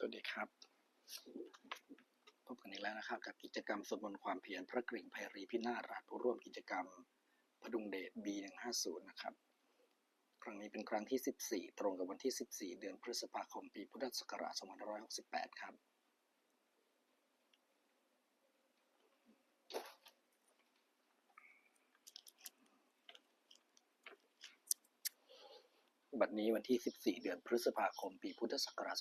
สวัสดีครับ พบกันอีกแล้วนะครับ กับกิจกรรมสมนความเพียรพระกริ่งไพรีพินาศราชผู้ร่วมกิจกรรมพดุงเดช B150 นะครับ ครั้งนี้เป็นครั้งที่ 14 ตรงกับวันที่ 14 เดือนพฤษภาคมปีพุทธศักราช2568 ครับ บัดนี้วันที่ 14 เดือนพฤษภาคม ปีพุทธศักราช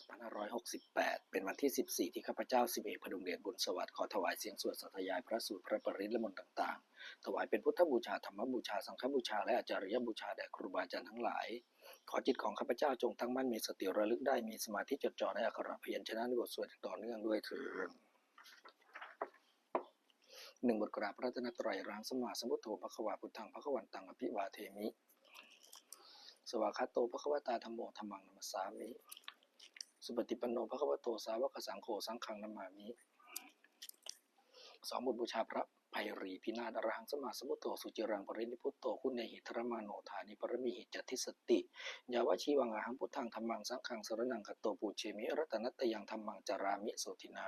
2568 เป็นวันที่ 14 ที่ข้าพเจ้าสิบเอกพดุงเดชบุญสวัสดิ์ขอถวายเสียงสวดสัตยายพระสูตรพระปริตและมนต์ต่างๆ ถวายเป็นพุทธบูชาธรรมบูชา สังฆบูชา และอาจาริยบูชาแด่ครูบาอาจารย์ทั้งหลาย ขอจิตของข้าพเจ้าจงตั้งมั่นมีสติระลึกได้มีสมาธิจดจ่อในอักขระพยัญชนะในบทสวดต่อเนื่องด้วยเถิดหนึ่งบทกราบพระรัตนตรัยรางสมมาสมุทโธภควาพุทธังภควันตังอภิวาเทมิ สวากขาโตภควตาธรรมโมธรรมังนัมสสามิ สุปฏิปันโนภควโตสาวกสังโฆสังฆังนามามิสองบทบูชาพระไพรีพินาศอรหังสมมาสมุทโตสุจิรังปรินิพุตโตคุณเนหิธรมาโนธานิปรมิหิจัตทิสติ ยาวชีวังอาหังพุทธังธรรมังสังฆังสรนังคตโตปูเชมิรัตนัตตยังธรรมังจารามิโสตินา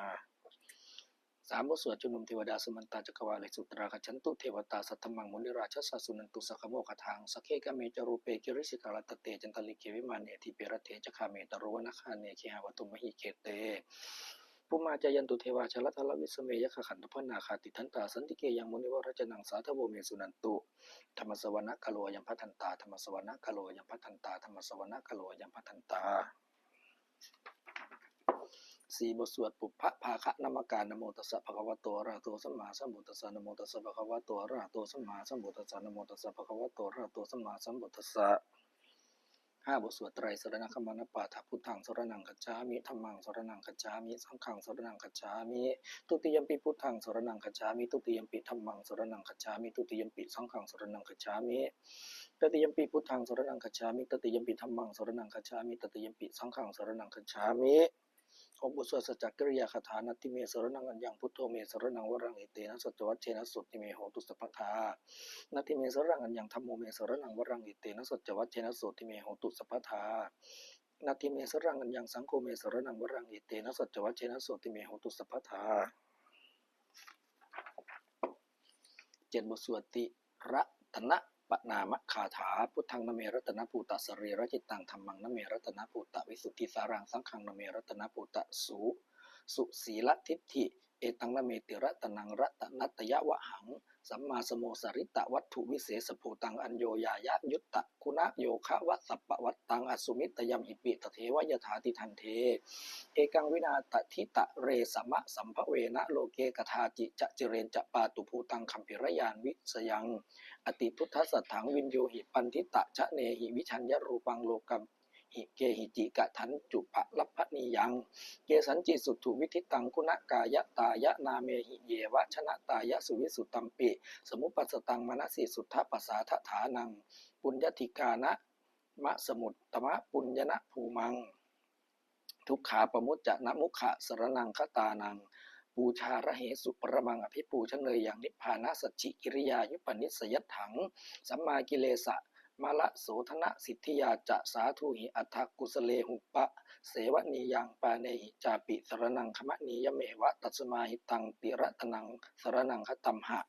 สามบทสวดจุนุมเทวดาสมันตาจักรวาลสุตราคชันตุเทวตาสัทธมังมุนิราชสัสุนันตุสักขโมคทางสเคกะเมจรูเปกิริสิกาลตเตจันทลิเควิมานเนทิเปรเทจคาเมตโรวนาคาเนเคหาวตุมหิเคเตปุมาจายันตุเทวาชลทลวิสเมยขขันตพนาคาติทันตาสันติเกยังมุนิวรจนังสาธโวเมสุนันตุธรรมสวนะกะโลยัมพัทันตาธรรมสวนะกะโลยัมพัทันตาธรรมสวนะกะโลยัมพัทันตา สี่บทสวดปุพพะภาคะนามการนโมตัสสะภะคะวะโตอะระหะโตสัมมาสัมพุทธัสสะนโมตัสสะภะคะวะโตอะระหะโตสัมมาสัมพุทธัสสะนโมตัสสะภะคะวะโตอะระหะโตสัมมาสัมพุทธัสสะห้าบทสวดไตรสรณคมนปาฐพุทธังสรนังคัจฉามิธัมมังสรนังคัจฉามิสังฆังสรนังคัจฉามิทุติยมปิพุทธังสรนังคัจฉามิทุติยมปิธัมมังสรนังคัจฉามิทุติยมปิสังฆังสรนังคัจฉามิตติยมปิพุทธังสรนังคัจฉามิตติยมปิธัมมังสรนังคัจฉามิตติยมปิสังฆังสรนังคัจฉามิ องค์บุษสัจจกิริยาคาถานัตติเมสรนังอัญญังพุทโธเมสรนังวรังเอเตนะสัจวัชเชนะสุติเมโหตุสัพพทานัตติเมสรนังอัญญังธรรมโมเมสรนังวรังเอเตนะสัจวัชเชนะสุติเมโหตุสัพพทานัตติเมสรนังอัญญังสังโฆเมสรนังวรังเอเตนะสัจวัชเชนะสุติเมโหตุสัพพทาเจ็ดบทสวดติระตนะ ปนามคาถาพุทธังนเมรัตนภูตะสเรระจิตตังธรรมังนเมรัตนภูตะวิสุทธิสารังสังขังนเมรัตนภูตะสุสุสีละทิฏฐิ เอตังนเมติรัตนังรัตนัตยะวะหัง สัมมาสโมสริตะวัตถุวิเศษภูตังอัญโยยายะยุตตะคุณะโยคะวัสสปปะวัตตังอสุมิตยมหิปิตเทวยถาติทันเท เอกังวินาตทิตะเรสมะสัมภเวนะโลเกกทาจิจะเจเรนจะปาตุภูตังคัมภิรยานวิสยัง อติพุทธสัทถังวินโยหิปันทิตะชะเนหิวิชัญญรูปังโลกัม หิเกหิจิกะทันจุปะลัพพนิยัง เกสันจิสุถุวิทิตังคุณกายะตายะนาเมหิเยวะชนะตายะสุวิสุตตัมปิ สมุปัสตังมนสิสุทธปัสสาทฐานัง ปุญญติกานะมะสมุตตมะปุญญนะภูมัง ทุกขาปมุจจะนะมุขะสรนังคตานังปูชาระเหสุปรมังอภิปูชนเลยอย่างนิพพานะสัจจิกิริยายุปนิสยถัง สัมมากิเลสะ มาละโสธนะสิทธิยาจะสาธุหิอัฏฐกุสเลหุปะ เสวนียังปาเนหิจาปิสรนังขมะนียเมวะตัสมาหิตังติระตนังสรนังคตัมหะ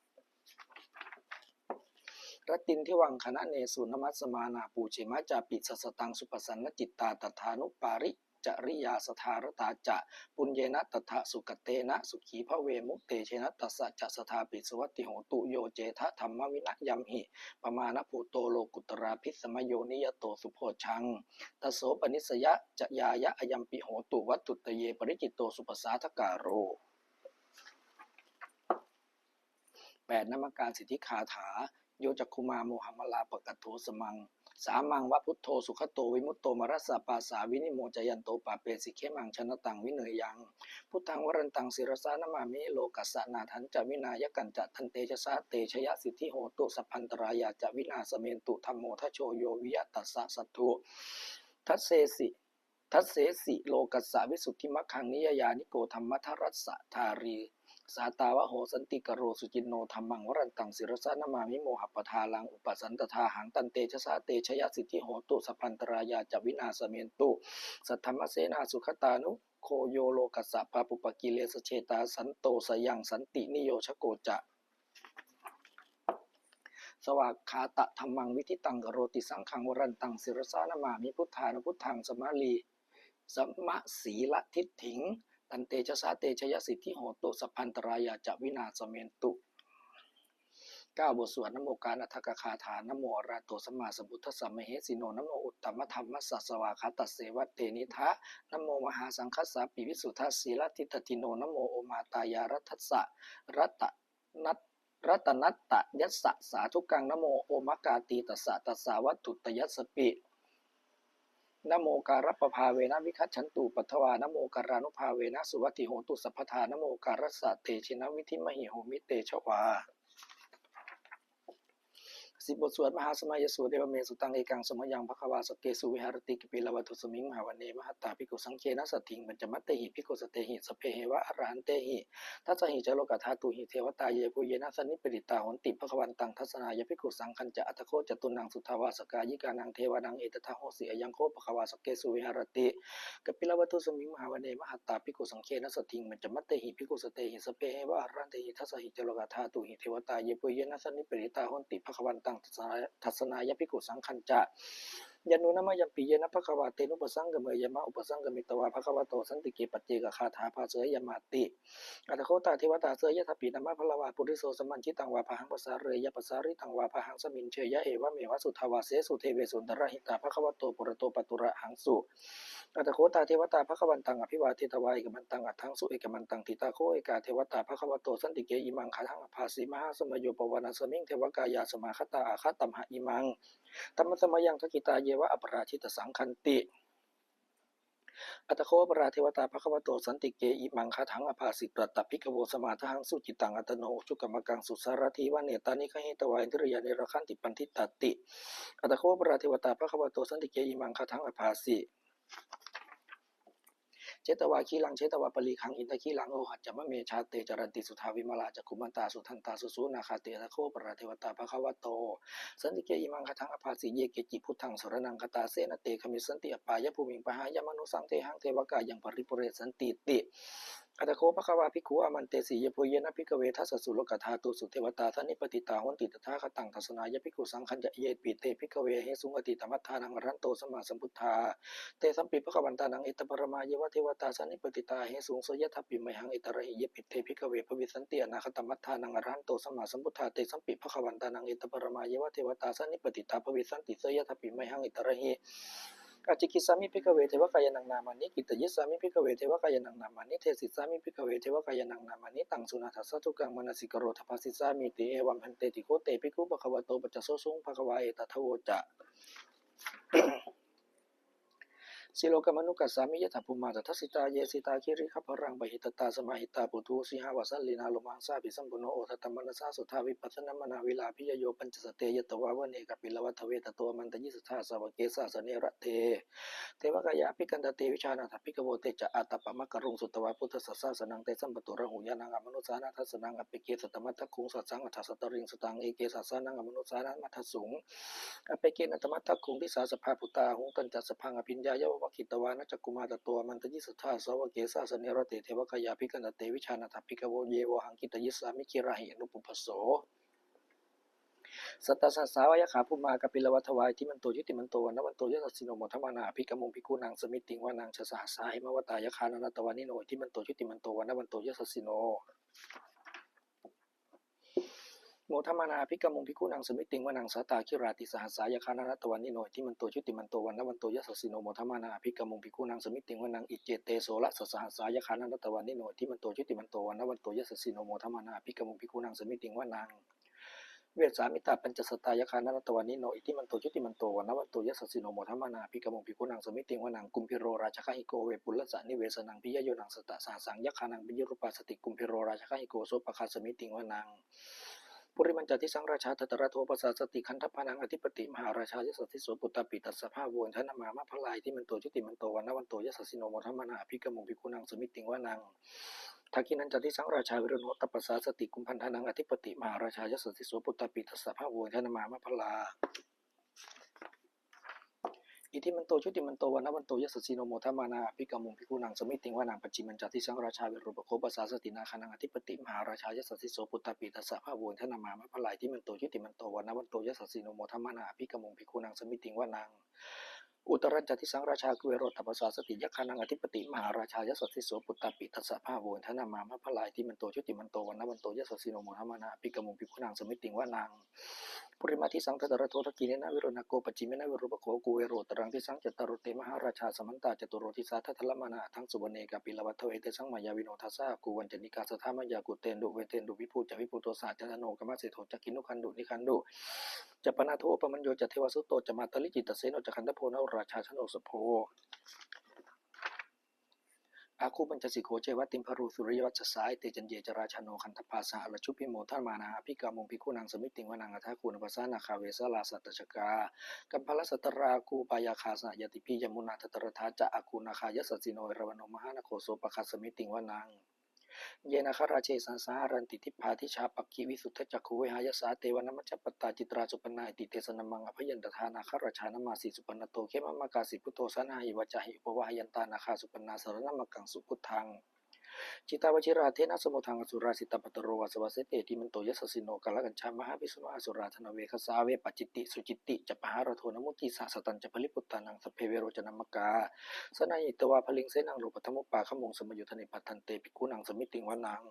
รตินทิวังคณะเนสุนมัสมานาปูเชมะจาปิสัสสตังสุปสันนจิตตาตถานุปาริ จริยาสธารตาจะปุญเยนะตถะสุกเตนะสุขีพระเวมุตเตเชนะตัสสะจะสธาปิสวัติโหตุโยเจทะธรรมวินะยัมหิปมาณภูโตโลกุตราพิสมโยนิยโตสุโพชังตโสปนิสยะจะยายะอยัมปิโหตุวัตตุตเยปริจิตโตสุปสาทกาโรแปดนามการสิทธิคาถาโยจักคุมาโมหัมมลาปกัตโทสมัง สามังวะพุทโธสุขโตวิมุตโตมรัสสะปาสาวินิโมจยันโตปาเปสิเคมังชนะตังวิเนยยัง พุทธังวรันตังศิรสานามามิโลกัสสนาทันจวินายกันจะทันเตชะสาเตชยสิทธิโหตุสัพพันตรายาจะวินาสเมนตุธรรมโมทโชโยวิยตัสสะสัตถุทัสเสสิทัสเสสิโลกัสสะวิสุทธิมัคคังนิยยานิโกธรรมทรัสสะทารี สาตาวะโหสันติกโรสุจินโนธรรมังวรันตังศิรสะนามามิโมหปทาลังอุปสันตทาหังตันเตชะสาเตชยสิทธิโหตุสัพพันตรายาจวินาสเมนตุสัทธรรมเสนาสุขตานุโคโยโลกัสสะปาปุปกิเลสเชตาสันโตสยังสันตินิโยชโกจะสวากขาตะธรรมังวิธิตังกโรติสังขังวรันตังศิรสานามามิพุทธานุพุทธังสมาลีสัมมะสีละทิฏฐิง ตันเตชะสาเตชยสิทธิโหตุสัพพันตรายาจะวินาสเมนตุเก้าบทสวดนโมการอัฏฐกคาถานโมอราโตสมมาสมุทธสสมเหสิโนนโมอุตตมธรรมสัสสวาคาตัสเสวัตเตนิทะนโมมหาสังคัสสปิวิสุทธัสสีลทิตติโนนโมโอมาตายารัตสะรัตนัตรัตนัตตะยัสสะสาธุกังนโมโอมกาตีตัสสะตัสสาวัตถุตยัสสปิ นโมการัปภาเวนะวิคัตฉันตุปัทวานโมการานุภาเวนะสุวัติโหตุสัพพทานโมการัสสะเตชินวิธิมหิโหมิเตชวา สิบบทสวดมหาสมัยสูตรเดวเมสุตังเอกังสมยังภควาสเกสุวิหารติกิปิลวัตุสมิงมหาวันเนมหัตตาภิกขุสังเคนะสติงปัญจมัตเตหิภิกขุสเตหิสเพเหวะอรหันเตหิทัสสหิจโลกธาตุหิเทวตาเยปุเยนะสนิปริตาหนติภควันตังทัศนายภิกขุสังคัญจะอัตโคจตุนังสุทาวาสกายิกานังเทวานังเอตทะโหสิอยังโคภควาสเกสุวิหารติกปิลวัตุสมิงมหาวันเนมหัตตาภิกขุสังเคนะสติงปัญจมัตเตหิภิกขุสเตหิสเพเหวะอรหันเตหิทัสสหิจโลกธาตุหิเทวตาเยปุเยนะสนิปริตาหนติภควันตังทัศนายภิกขุสังคัญจะ ยานุนามายัมปีเยนะภควาเตนุปสังกเมยมะอุปสังกมิตวาภควาโตสันติเกปัจเจกคาถาภาเสยยมาติอัตโคตาเทวตาเสยยะทปินามาพลวาปุริโสสมันชิตังวาพหังภาษาเรยะภาษาริตังวาพหังสมินเชยะเอวะเมวะสุทาวาเสสุเทเวสุนทรหิตาภควาโตปุระโตปตุระหังสุอัตโคตาเทวตาภควันตังอภิวาเทตวาเอกมันตังอัตถังสุเอกมันตังทิตาโคเอกาเทวตาภควาโตสันติเกอิมังคาทังอภาสีมหาสมโยปวานาสมิงเทวกายาสมาคตาอาคตัมหะอิมัง ธรรมสมยังทกิตาเยวะอปราชิตสังคันติ อัตโคปราเทวตาภควโตสันติเกอิมังคาถังอภาสิตตพิกโวสมาทังสุจิตังอัตโนจุกรรมกังสุสารทีวะเนตานิคหิตวาอินทริยานิรคันติปันทิตติ อัตโคปราเทวตาภควโตสันติเกอิมังคาถังอภาสิ เจตวาคีลังเจตวาปลีขังอินทคีลังโอหัจจมะเมชาเตจรันติสุทาวิมาลาจักุมันตาสุทันตาสุสุนาคาเตตะโคปราเทวตาภควโต สันติเกอิมังคทังอภาสีเยเกจิพุทธังสรนังคตาเสนเตขมิสันติอปายภูมิงปหายมนุสังเทหังเทวกายังปริปุเรสันติติอัตโคภควาภิกขุอามันเตสียปุเยนะภิกเวทัสสุโลกธาตุสุเทวตาสันนิปติตาหนติตถาคตังทัศนายภิกขุสังคัญจะเยปิเตภิกเวเหสุงอติตมัทธานังรันโตสมาสัมพุทธาเตสัมปิภควันตานังเอตปรมาเยวะเทวตาสันนิปติตาเหสุงโสยทัปิมหังเอตระหิเยปิเตภิกเวภวิสันติอนาคตมัทธานังรันโตสมาสัมพุทธาเตสัมปิภควันตานังเอตปรมาเยวะเทวตาสันนิปติตาภวิสันติโสยทัปิมหังเอตระหิ อาจิกิสามิพิกเวเทวกายนังนามานิกิตยิสามิพิกเวเทวกายนังนามานิเทสิสามิพิกเวเทวกายนังนามานิตังสุนัสสะทุกังมนสิกโรธภาสิสามิติเอวัมพันเตติโคเตภิกขุปะคะวะโตปัจจโสสุงภะคะวะเอตทโวจะ สิโลกมนุกัสสามิยถาภูมาตทัสสิตาเยสิตาคิริขพรังบหิตตาสมาหิตาปุถุสิหาวสัลลินาโลมังสาปิสัมปุโนโอทตมนัสสาสุทาวิปัสสนมนาวิลาพิยโยปัญจสเตยตวาวเนกปิลวัตเวตตัวมันตยิสทาสาวเกสาสเนระเท เทวกายาภิกันตเตวิชานาถภิกโวเตจะอาตปะมะกรุงสุตวาพุทธสัสสะสนังเตสัมปตุระหุยานังอมนุสานาทัสนังอปิเกสตมัตถคุงสัสสังอัฏฐสตริงสตังเอเกสัสสนังอมนุสานามัทสุงอเปเกนัตมัตตคุงทิสาสภาพุตาหงตันจัสพังอภิญญายาวกิตวานัจกุมาตตัวมันตยิสุทธาสวเกสาสเนรเตเทวกายาภิกันตเตวิชานาถภิกโวเยวหังกิตยิสามิคิราหิอนุปปโส สัตตสัสสาวยขาภูมากปิลวัฏวายที่มันโตยุติมันโตวันนวันโตยสัสสิโนโมทมานาภิกมงภิกุนางสมิติงวานางชะสหัสาหิมวตายคานาตวานิโนที่มันโตยุติมันโตวันนวันโตยสัสสิโนโมทมานาภิกมงภิกุนางสมิติงวานางสาตาคิราติสหัสายคานาตวานิโนที่มันโตยุติมันโตวันนวันโตยสัสสิโนโมทมานาภิกมงภิกุนางสมิติงวานางอิเจเตโสละสสหัสายคานาตวานิโนที่มันโตยุติมันโตวันนวันโตยสัสสิโนโมทมานาภิกมงภิกุนางสมิติงวานาง เวสสามิตาปัญจสตายคานาตวันนิโนอิติมันโตจุติมันโตวันวันโตยสสสิโนโมทัมมานาภิกมงภิกุนังสมิติงวนังกุมพิโรราชคหิโกเวปุลละสานิเวสนังพิยโยนังสตะสาสังยักขานังปิยรูปาสติกุมพิโรราชคหิโกโสปะคาสมิติงวนังปุริมันจติสังราชาตตระโทปสาสติคันทปานังอธิปติมหาราชายสติโสปุตตปิตัสสภาโวนทนามามะพลายที่มันโตจุติมันโตวันวันโตยสสสิโนโมทัมมานาภิกมงภิกุนังสมิติงวนัง ทักขินันจันทิสังราชาวิรุณโหตปสสาสติกุมพันธานังอธิปติมหาราชายสสติโสปุตตปิทัสสะภาโวทนามามะพลาอิทิมันโตชุติมันโตวันนวันโตยสสสิโนโมทมานาภิกามุงภิกุนังสมิติงวานางปัจจิมันจัติสังราชาวิรุปโคปสาสตินาคานังอธิปติมหาราชายสสิโสปุตตปิทัสสะภาโวทนามามะพลาอิทิมันโตชุติมันโตวันนวันโตยสสสิโนโมทมานาภิกามุงภิกุนังสมิติงวานาง อุตรัญจติสังราชากุเวโรตปสาสติยักขานังอธิปติมหาราชายสสติโสปุตตปิทัสสะภาโวทนามามะพลายที่มันโตชุติมันโตวันนวันโตยสสิโนโมทมานาภิกมุงภิกุนังสมิติงวานางปุริมาทิสังทตระโททกิเนนะวิโรณโกปจิเมนะวิรูปโคกุเวโรตรังทิสังจตรเตมหาราชาสมันตาจตุโรทิสาทัทลมานาทั้งสุวรรณเกาปิลวัตเทเอเตสังมายาวิโนทัสสะกูวันจนิกาสธามายากุเตนดุเวเตนดุวิภูจวิภูโตสาจตโนกมะเสโทจักินุคันดุนิคันดุจะปนาโทปมัญโยจะเทวสุโตจะมาตลิจิตเสโนจะคันทโพนราชาชโนสโพอาคูปัญจสิโขเจวัติมพรูสุริยวัชสายเตจันเยจราชโนคันธปาสาลชุพิโมทันมานาภิกามงภิกุนังสมิติงวนังอัทาคูนปัสสานาคาเวสลาสัตตชกากัมพลสัตตราคูปายาคาสยติพิยมุนาตตรธาจะอาคูนาคายสสิโนเอรวโนมหานโคโสปคัสสมิติงวนัง เยนะคราเชสันสารันติทิพาทิชาปักกีวิสุทธจักขุเวหายสาเตวนัมจจปตาจิตราสุปนาติเตสนมังอภยันตทานาคราชานามาสีสุปนโต เขมมากาสิพุโตสนาหิวจาหิปวายันตานาคาสุปนาสารนมกังสุพุทธัง จิตาวชิราเทนะสมุทังอสุราสิตปตโรวาสวาเสเตติมันโตยสสิโนกาลกัญชามหาปิสุนอสุราธนเวคสาเวปจิตติสุจิตติจะปหารโทนมุติสาสตันจะผลิปุตตานังสเพเวโรจนามกาสนายิตวาพลิงเสนังโลปธรรมุปปาขมงสมยุทธนิปัตันเตปิกุนังสมิติงวนัง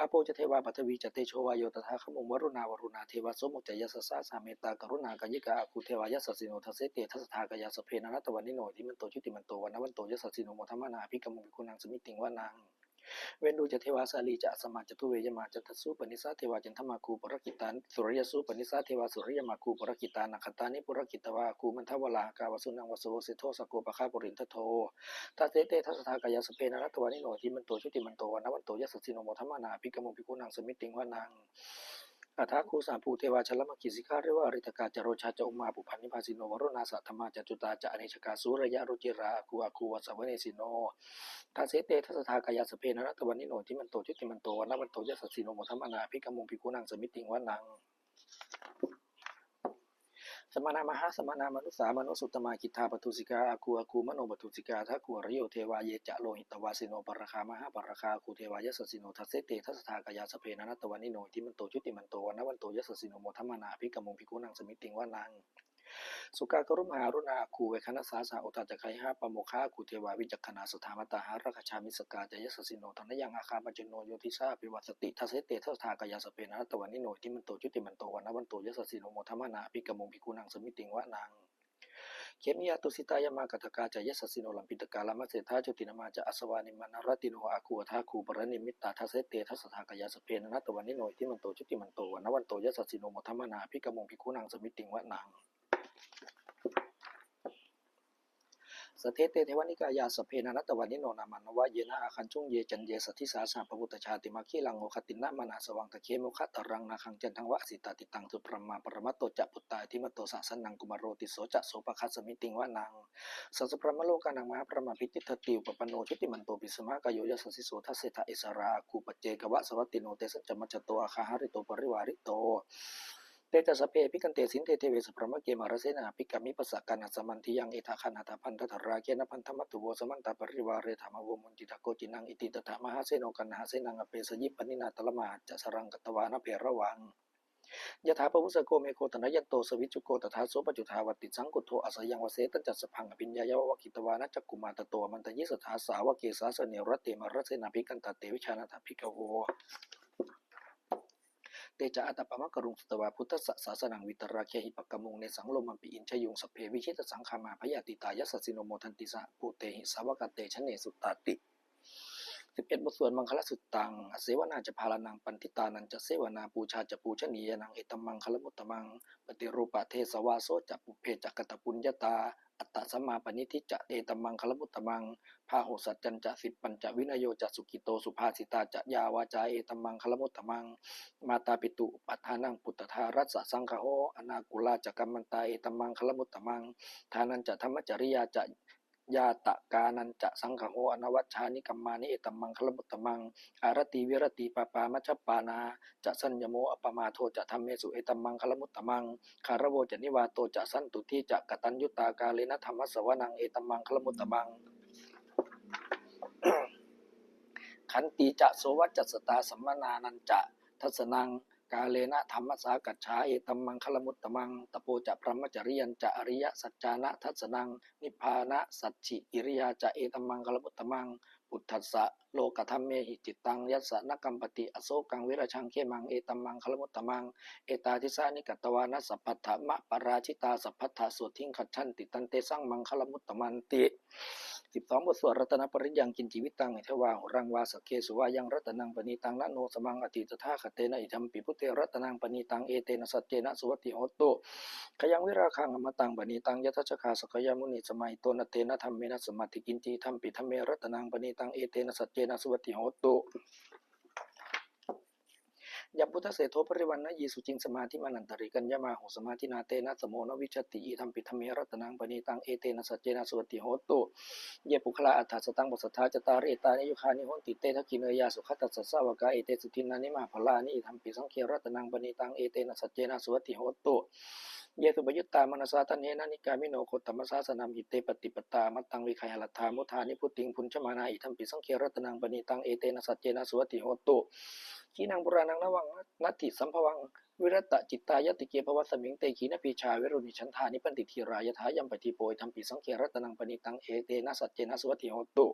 อาโปจะเทวาปัทวีจะเตโชวายโยตถาขมงวรุณาวรุณาเทวาสมุจยสสาสาเมตตากรุณากายิกาอาคูเทวายสสิโนทัสเสเตทัสทากายสเพนัตวันนิโนทิมันโตชุติมันโตวันนวันโตยสสิโนโมทมนาภิกมุงภิคุณังสมิติงวานัง เวนดูจะเทวาสาลีจะสมาจตุเวยมาจะทัสสุปนิสาเทวาจันทมาคูปรกิตานสุริยสุปนิสาเทวาสุริยมาคูปรกิตานัคตานิปุรกิตวาคูมันทวลากาวสุนังวสโวสิโทสโกปะคาปุรินทโทตาเตเตทัสทากายาสเปนรัตวานิโนทิมันโตชุติมันโตวันวันโตยสสิโนโมธรรมนาภิกมุงภิกุนังสมิติงวนัง อัฏฐาคูสาภูเทวาชลมกิสิกาเรวาริตกาจโรชาจอุมาปุพันนิพาสิโนวรุณาสัทธมาจจุตาจะอเนชกาสุระยะรุจิราคูอาคูวัสวเนสิโนทัสเสเตทัสทากายาสเพนะรัตวันนิโนทิมันโตจุติมันโตวันนวันโตยสสสิโนโมทัมนาภิกมงภิกุนังสมิติงวันัง สมานามหาสมานามนุสามนุสุตตมากิทาปทุสิกาอาคูอาคูมโนปทุสิกาทักคูรโยเทวาเยจะโลหิตวาสิโนปรคามหาปรคาคูเทวายสสสิโนทัสเสเตทัสทากายาสเพนะนัตวันนิโนทิมันโตจุติมันโตวันวันโตยสสสิโนโมทัมนาภิกมุงภิกุนังสมิติงวานัง สุกากรุมหารุณาคูเวคณสาสาอุตตะไคหาปโมคาคูเทวาวิจักขณาสุธามตาหารักชามิสกาจยสสิโนทนยังอาคาปัจโนโยทิสาปิวัสติทัสเสเตทัสทากายาสเพนะตวันนิโนทิมันโตจุติมันโตวันนวันโตยสสิโนโมทัมนาภิกมุงภิกุนังสมิติงวะนังเขมิยาตุสิตายามากัตกาจายสสิโนลัมปิตกาลามัสเสธาจุตินามาจะอสวานิมานารติโนอาคูทาคูปรนิมิตตาทัสเสเตทัสทากายาสเพนะตวันนิโนทิมันโตจุติมันโตวันนวันโตยสสิโนโมทัมนาภิกมุงภิกุนังสมิติงวนัง สเทเตเทวนิกายาสเพนันตวันนิโนนามันวะเยนะอาคันจุงเยจันเยสัทิสาสาพระพุทธชาติมาคีลังโอคตินะมานาสวังตะเคโมคะตรังนาคังจันทังวะสิตาติตังสุปรมาปรมัตโตจะปุตตาทิมโตสะสันนังกุมารโรติโสจะโสปคัสสมิติงวะนังสัสสปรมโลกานังมหาปรมาพิติทติวปปโนชุติมันโตปิสมากายโยยสัสสิโสทัสเสทะอิสราคูปเจกวะสวัตติโนเตสัจมัจจโตอาคาหาริโตปริวาริโต เตจะสเพพิกันเตสินเตเทเวสพรมเกมารเสนาพิกามิปัสสกันสมันทิยังเอทาคนาตาพันธทราเกนพันธมัตตุโวสมันตาปริวาเรธรรมวมุนติตะโกจินังอิติตถามหาเสนกันหาเสนังอเปสยิปปนินาตละมาจะสรังกตวานเพระวังยถาปวุสโกเมโคตนะยันโตสวิจุโกตถาโสปจุทาวติสังกุโทอสยังวเสตันจัสพังอภิญญายาวกิตวานัจกุมาตโตมันตยิสถาสาวเกสาเสเนรเตมรเสนาภิกันตเตวิชานาถภิกโว เตจะอัตปะมะกรุงสุตวาพุทธสสาสนังวิตราเคหิปกกมุงในสังลมัมปิอินชยงสเพวิชิตสังขามาพยาติตายสสสิโนโมทันติสะปุเตหิสาวกเตชะเนสุตตาติสิบเอ็ดบทสวดมังคลสุตตังเสวนาจะพาลานังปันติตานันจะเสวนาปูชาจะปูชนียนังเอตมังคลมุตตมัง ปฏิรูปะเทสวาโสจะปุเพจักกตปุญญาตา อัตตสัมมาปณิทิจะเตตมังคลมุตตมังพาหสัจจันจะสิปัญจวินโยจะสุกิโตสุภาสิตาจะยาวาจาเอตมังคลมุตตมัง มาตาปิตุปัฏฐานังปุตตธารัสสังฆโออนากุลาจะกัมมันตาเอตมังคลมุตตมังทานันจะธรรมจริยาจะ ยาตะกานันจะสังขโหอนวัชชานิกัมมานิเอตมังคลมุตตมัง อารติวิรติปาปามัชปานาจะสัญญโมอปมาโทจะธรรมเมสุเอตมังคลมุตตมัง คารโวจะนิวาโตจะสันตุที่จะกตัญยุตากาเลนะธรรมสวนังเอตมังคลมุตตมังขันติจะโสวัจจสตาสัมมนานันจะทัสนัง กาเลนะธรรมสากัจฉาเอตัมมังคลมุตตมังตะโปจะพรหมจริยันจะอริยสัจจานะทัศนัง นิพพานะสัจฉิอิริยาจะเอตัมมังคลมุตตมัง ปุถัสสะโลกธรรมเมหิจิตตังยัสสะนกัมปติอโศกังวิรชังเขมังเอตัมมังคลมุตตมังเอตาทิสานิกัตวานะสัพพัทธมะปราชิตาสัพพัทธาสวดทิ้งขัดชันติตันเตสังมังคลมุตตมันติสิบสองบทสวดรัตนปริยังกินจีวิตังเทวาหุรังวาสเคสุวายังรัตนังปณีตังนะโนสมังอติตถาคเตนะอิธรรมปิพุเตรัตนังปณีตังเอเตนะสัจเจนะสุวติโหตุขยังวิราคังอมตังปณีตังยทัชคาสกยามุนิสมัยโตนเตนะธรรมเมนะสมาธิกินจีธรรมปิธรรมเมรัตนังปณีตังงเอเตนะสัจเจนะสุวัติโหตุยัมพุทธเสโทปริวันนะยีสุจิงสมาธิมานันตริกัญญามาโหสมาธินาเตนะสโมนวิชติอีธรรมปิธรรมเมรัตนังปณีตังเอเตนะสัจเจนะสวติโหตุเยปุคลาอัฏฐสตังบสทธาจตารเอตานิยุคานิโหติเตทะกินเนยาสุขตัสสะสาวกาเอเตสุทินานิมาพลานิอิธรรมปิสังเครัตนังปณีตังเอเตนะสัจเจนะสวติโหตุ เยสุบยุตตามนสาตันเนนะนิกามิโนโคตตมสาสนามหิเตปฏิปตามัตตังวิคัยหลัทธามุทานิพุติงพุนชมานาอิทัมปิสังเครัตนังปณิตังเอเตนะสัจเจนะสวัติโหตุขีนังปุรานังนวังนัตติสัมภวังวิรตจิตตายติเกภวสมิงเตขีนปีชาเวรุณิชันธานิปันติทีรายถายัมปฏิโปยทัมปิสังเครัตนังปณิตังเอเตนะสัจเจนะสวัติโหตุ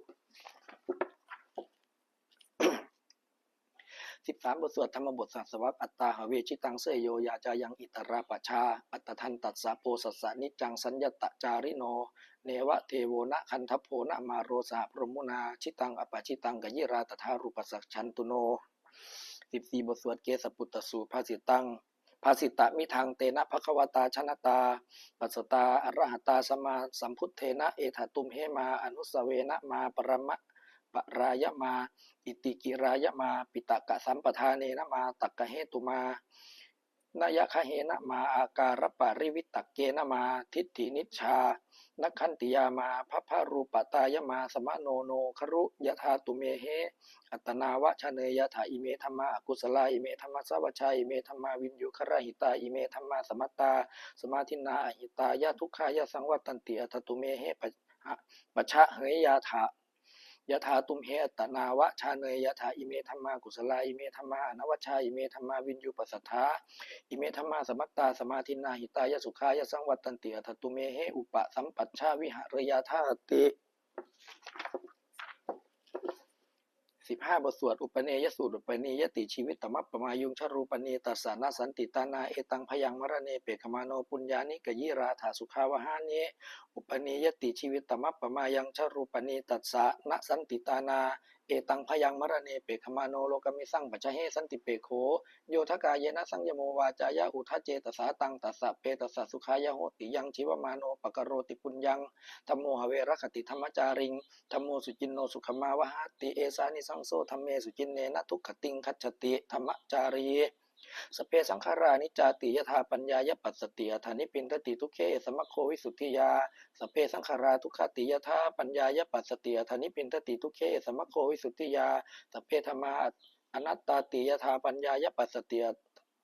สิบสามบทสวดธรรมบทสัสวัตอัตตาหเวชิตังเสยโยยาจายังอิตราปชา อัตทันตัสสะโพสัสสะนิจังสัญญตจาริโน เนวะเทโวนะคันทโพนะมาโรสาพรหมุนาชิตังอปชิตังกยิราตถารูปสักชันตุโนสิบสี่บทสวดเกสปุตตสูภาสิตังภาสิตะมิทางเตนะภควตาชนะตา ปัสสตาอรหัตตาสมาสัมพุทเทนะเอถตุมเหมาอนุสเวนะมาปรมะ ปรายมา อิติกิรายมา ปิตกะสัมปทานเนนะมาตักกะเหตุมานายคะเหนะมาอาการปาริวิตกเกนะมา ทิฏฐินิชานักขันติยามาพระพรูปตายมาสมะโนโนครุยธาตุเมเหอัตนาวะชะเนยถาอิเมธรรมากุศลาอิเมธรรมสวัชัยอิเมธรรมาวินยุครหิตาอิเมธรรมาสมัตตา สมาธินาอหิตายะทุกขายะสังวัตตันติอัตตุเมเหปะปะชะเหยยาถา ยะถาตุมเหตตนาวะชาเนยยะถาอิเมธรรมากุศลาอิเมธรรมาอนวัชชาอิเมธรรมาวินยุปัสสัทธาอิเมธรรมาสมัตตาสมาธินาหิตายสุขายสังวัตตันติอัตตุเมเหอุปสัมปัชชาวิหารยาธาติ สิบห้าบทสวดอุปเนยสูตรอุปเนยติชีวิตตมัปปมายุงชรูปเนตัสสานาสันติตานาเอตังพยังมรเนเปกมาโนปุญญานิกยิราถาสุขาวหานิอุปเนยติชีวิตตมัปปมายังชรูปเนตัสสานาสันติตานา ตังพยังมรเนเปขมาโนโลกมิสังปัจเฮสันติเปโคโยทกายเยนะสังยโมวาจายะอุทะเจตสาตังตัสสะเปตัสสะสุขายโหติยังชีวมาโนปกโรติปุญญังธรรมโมหเวรคติธรรมจาริงธรรมโมสุจินโนสุขมาวหติเอสานิสังโซธรรมเมสุจินเนนะทุกขติงคัจฉติธรรมจารี สเพสังขารานิจาติยถาปัญญายปัสสติยถานิปินทติทุเขสมะโควิสุทธิยา สเพสังขาราทุกขติยถาปัญญายปัสสติยถานิปินทติทุเขสมะโควิสุทธิยา สเพธรรมาอนัตตาติยถาปัญญายปัสสติย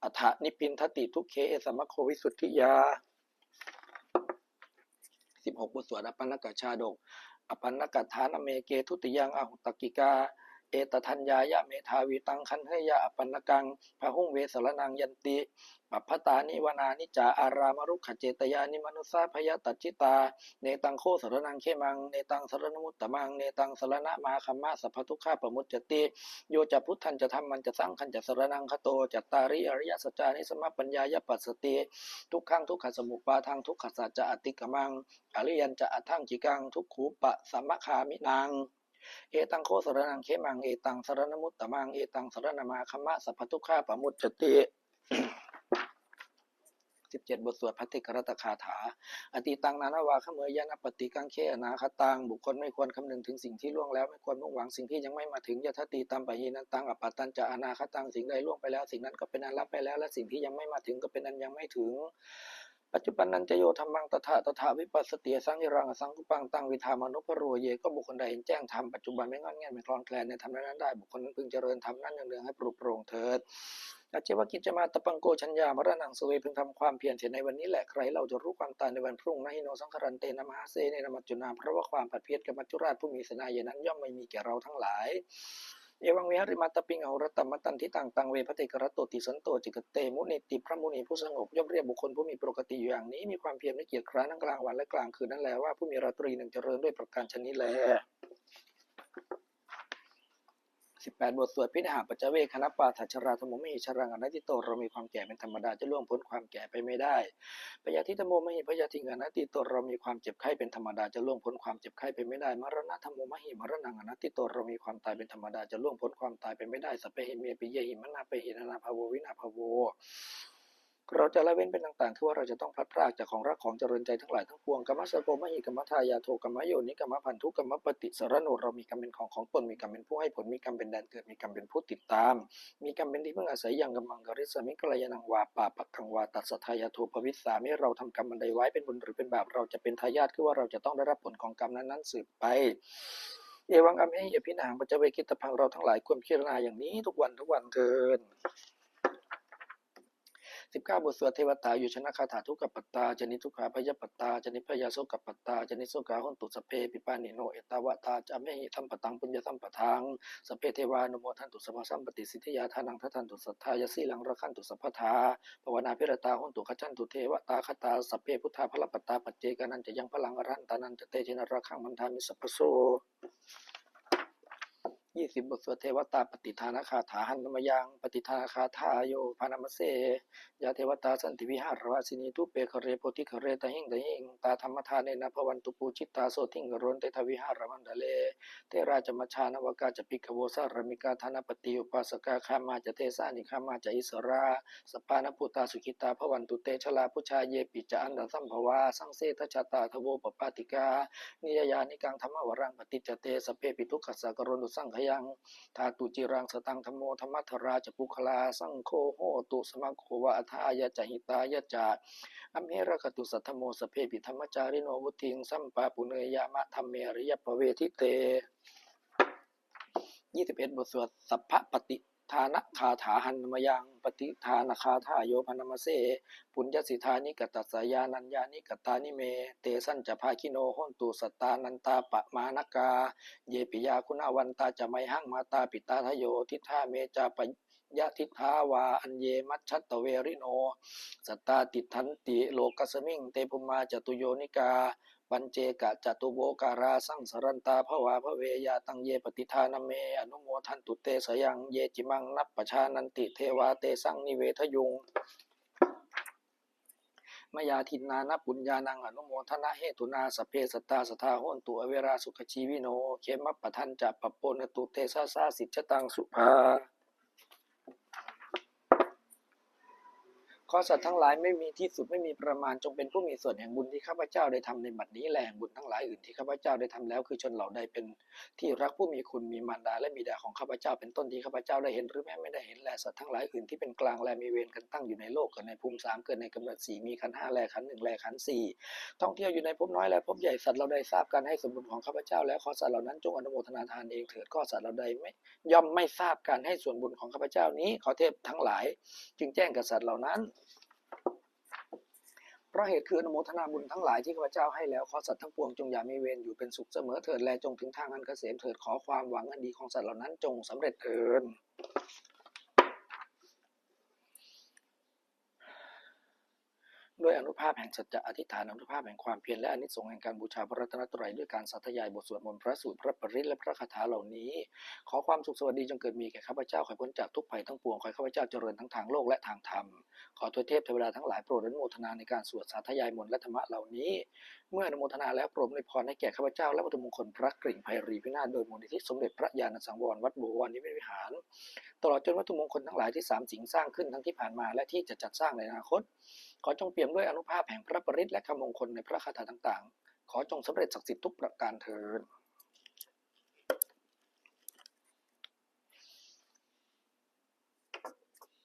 อัฏฐนิพินทติทุเขสมะโควิสุทธิยาสิบหกบทสวดอปันนกชาดกอปันนกัฏฐานอเมเกทุติยังอาหุตกิกา เอตทัญญายะเมธาวิตังคันเฮยะอปันกังพหุงเวสรนังยันติปัพพตานิวนานิจาอารามรุขเจตยานิมนุสาพยตัจิตา เนตังโคสรนังเขมัง เนตังสรณมุตตมัง เนตังสรณะมาคัมมะสัพพทุขาปมุจจติ โยจะพุทธันจะทำมันจะสร้างขันจะสรนังคโตจัตตาริอริยสัจานิสมปัญญายปัสสติ ทุกขังทุกขสมุปปาทางทุกขสัจจะอติกมัง อริยันจะอัทังจิกัง ทุกขูปะสัมมคามินัง เอตังโคสรนังเขมัง เอตังสรณมุตตมัง เอตังสรณมาคัมมะสัพพทุกขาปมุจจติสิบเจ็ดบทสวดพัทธิกรตคาถา อติตังนานาวาขเมยยะนปฏิกังเคอนาคตังบุคคลไม่ควรคำนึงถึงสิ่งที่ล่วงแล้ว ไม่ควรมุ่งหวังสิ่งที่ยังไม่มาถึงยะทติตามปะหีนันตังอปปตันจะอนาคตังสิ่งใดล่วงไปแล้ว สิ่งนั้นก็เป็นอันรับไปแล้ว และสิ่งที่ยังไม่มาถึงก็เป็นอันยังไม่ถึง ปัจจุบันนันจะโยธรรมังตถาตถาวิปัสสติสังหิรังสังคุปังตังวิธามนุปโรเยก็บุคคลใดเห็นแจ้งธรรมปัจจุบันไม่งอนแงนไม่คลอนแคลนในธรรมนั้นได้บุคคลนั้นพึงเจริญธรรมนั้นเนืองๆให้ปลุกโปร่งเถิดอาเจวกิจจะมาตะปังโกชัญญามรณังสเวพึงทำความเพียรเสียในวันนี้แหละใครเราจะรู้ความตายในวันพรุ่งนะฮิโนสังครันเตนะมหาเสเนนะมัจจุนาเพราะว่าความผัดเพี้ยนกับมัจจุราชผู้มีสนายนั้นย่อมไม่มีแก่เราทั้งหลาย เอวังเวหริมาตปิงเอารตตมตันที่ต่างตังเวพระเตกรตโตติสันโตจิกเตมุนิติพระมุนีผู้สงบย่อมเรียกบุคคลผู้มีปกติอยู่อย่างนี้มีความเพียรไม่เกียจคร้านทั้งกลางวันและกลางคืนนั่นแหละว่าผู้มีราตรีหนึ่งเจริญด้วยประการชนิดแล สิบแปดบทสวดพิธาปัจจเวคณปาถัชราธรรมมหิชรังอนัตติโตเรามีความแก่เป็นธรรมดาจะล่วงพ้นความแก่ไปไม่ได้ปยาทิธรรมโมมหิพยาทิงอนัตติโตเรามีความเจ็บไข้เป็นธรรมดาจะล่วงพ้นความเจ็บไข้ไปไม่ได้มรณะธรรมโมมหิมรณังอนัตติโตเรามีความตายเป็นธรรมดาจะล่วงพ้นความตายไปไม่ได้สัพเพหิเมปิเยหิมนาเปหินานาภาโววินาภาโว เราจะละเว้นเป็นต่างๆ คือว่าเราจะต้องพลัดพรากจากของรักของเจริญใจทั้งหลายทั้งปวงกรรมสโกมหิกรรมทายาโทกรรมโยนิกรรมพันธุกรรมปฏิสรโนเรามีกรรมเป็นของของตนมีกรรมเป็นผู้ให้ผลมีกรรมเป็นแดนเกิดมีกรรมเป็นผู้ติดตาม มีกรรมเป็นที่พึ่งอาศัยอย่างกำมังกริสมิกลายนังวาปาปักขังวาตัสสทายาโทภวิสามิเราทำกรรมอันใดไว้เป็นบุญหรือเป็นบาปเราจะเป็นทายาทคือว่าเราจะต้องได้รับผลของกรรมนั้นๆสืบไปเอวังอเมหิยพินางปัจจเวกิตพังเราทั้งหลายควรพิจารณาอย่างนี้ทุกวันทุกวันเกิน สิบเก้าบทสวดเทวตาอยู่ชนะคาถาทุกขปัตตาจนิทุกขาพยปัตตาจนิพยาโสกปัตตาจนิโสกาหุนตุสเพปิปานิโนเอตาวตาจะไม่หิสัมปตังปุญญสัมปทังสเพเทวานุโมทันตุสภสัมปติสิทธิยาทานังทัทันตุสัทธายสีลังระคันตุสัพพทาภาวนาพิรตาหุนตุขจันตุเทวตาคตาสเพพุทธาพลปัตตาปัจเจกานันจะยังพลังอรันตานันจะเตชินราคังมันทามิสัพพโส ยี่สิบบทสวดเทวตาปฏิทานคาถาหันมยังปฏิทานคาถาโยพานามเสยาเทวตาสันติวิหารวาสินีทุเปคะเรโพธิคเรตหิงตหิงตาธรรมทานเนนพวันตุปูจิตตาโสทิงกรนเตทวิหารวันดเลเทราจมชานวกาจะปิกโวสารมิกาธนปฏิอุปาสกาคามาจเทสานิคามาจอิสราสปานปุตาสุขิตาพวันตุเตชลาพุชาเยปิจอันดสัมภวาสังเสทชาตาทโวปปาติกานิยานิกังธรรมวรังปฏิจเตสเพปิทุกขสกรณุสังขยงธาตุจิรังสตังธโมธรรมัทราจะปุคลาสังโฆโหตุสมังโควะอัทายาจหิตายาจาอเมเหระกตุสัทธโมสเพปิธรรมจาริโนวุติงสัมปาปุเนยามะธรรมเมริยปเวทิเตยี่สิบเอ็ดบทสวดสัพพปฏิ ทานคาถาหันมยังปฏิทานคาถาโยพนมเส ปุญญสิทานิกตัสยานัญญานิกตานิเม เตสัญจะภาคิโนโหนตุสตานันตาปะมานกา เยปิยาคุณาวันตาจะไมหังมาตาปิตาทโยทิธาเมจาปยะทิทาวาอัญเยมัชชัตเวริโนสตตาติทันติโลกัสมิงเตปุมาจตุโยนิกา ปัญเจกะจตุโบการาสังสรันตาภวาภเวยาตังเยปฏิทานเม อนุโมทันตุเตสยังเยจิมังนัปปชานันติเทวาเตสังนิเวทยุงมยาทินนานะปุญญานังอนุโมทนาเหตุนาสเพสตตาสทาโหนตุอเวราสุขชีวิโน เขมัปปทันจะปปปนตุเตสาสาสิจตังสุภา ข้อสัตว์ทั้งหลายไม่มีที่สุดไม่มีประมาณจงเป็นผู้มีส่วนแห่งบุญที่ข้าพเจ้าได้ทำในบัดนี้และแห่งบุญทั้งหลายอื่นที่ข้าพเจ้าได้ทำแล้ว คือชนเหล่าใดเป็นที่รักผู้มีคุณมีมารดาและบิดาของข้าพเจ้าเป็นต้นที่ข้าพเจ้าได้เห็นหรือแม้ไม่ได้เห็นแลสัตว์ทั้งหลายอื่นที่เป็นกลางแลมีเวรกันตั้งอยู่ในโลกเกิดในภูมิสามเกิดในกำเนิดสี่มีขันห้าแลขันหนึ่งแลขันสี่ท่องเที่ยวอยู่ในภพน้อยแลภพใหญ่สัตว์เราได้ทราบการให้สมบูรณ์ของข้าพเจ้า แล้วขอสัตว์เหล่านั้นจงอนุโมทนาทานเองเถิดก็สัตว์เราใดไม่ย่อมไม่ทราบการให้ส่วนบุญของข้าพเจ้านี้ขอเทพทั้งหลาย จึงแจ้งกับสัตว์เหล่านั้น ราะเหตุคืออนุโมทนาบุญทั้งหลายที่ข้าพเจ้าให้แล้วขอสัตว์ทั้งปวงจงอย่ามีเวรอยู่เป็นสุขเสมอเถิดแลจงถึงทางอันเกษมเถิดขอความหวังอันดีของสัตว์เหล่านั้นจงสำเร็จเถิดด้วย อนุภาพแห่งสัจจะอธิษฐานอนุภาพแห่งความเพียรและอนิสงส์แห่งการบูชาพระรัตนตรัยด้วยการสาธยายบทสวดมนต์พระสูตรพระปริตและพระคาถาเหล่านี้ ขอความสุขสวัสดีจงเกิดมีแก่ข้าพเจ้าขอพ้นจากทุกภัยทั้งปวงขอข้าพเจ้าเจริญทั้งทางโลกและทางธรรม ขอทวยเทพเทวดาทั้งหลายโปรดอนุโมทนาในการสวดสาธยายมนต์และธรรมะเหล่านี้ เมื่ออนุโมทนาแล้วโปรดในพรให้แก่ข้าพเจ้าและวัตถุมงคลพระกริ่งไพรีพินาศโดยมูลนิธิสมเด็จพระญาณสังวรวัดบัววานิวิหาร ตลอดจนวัตถุมงคลทั้งหลายที่สามสิงสร้างขึ้นทั้งที่ผ่านมาและที่จะจัดสร้างในอนาคต ขอจงเปี่ยมด้วยอนุภาพแห่งพระปริตและคำมงคลในพระคาถาต่างๆ ขอจงสำเร็จศักดิ์สิทธิ์ทุกประการเถิด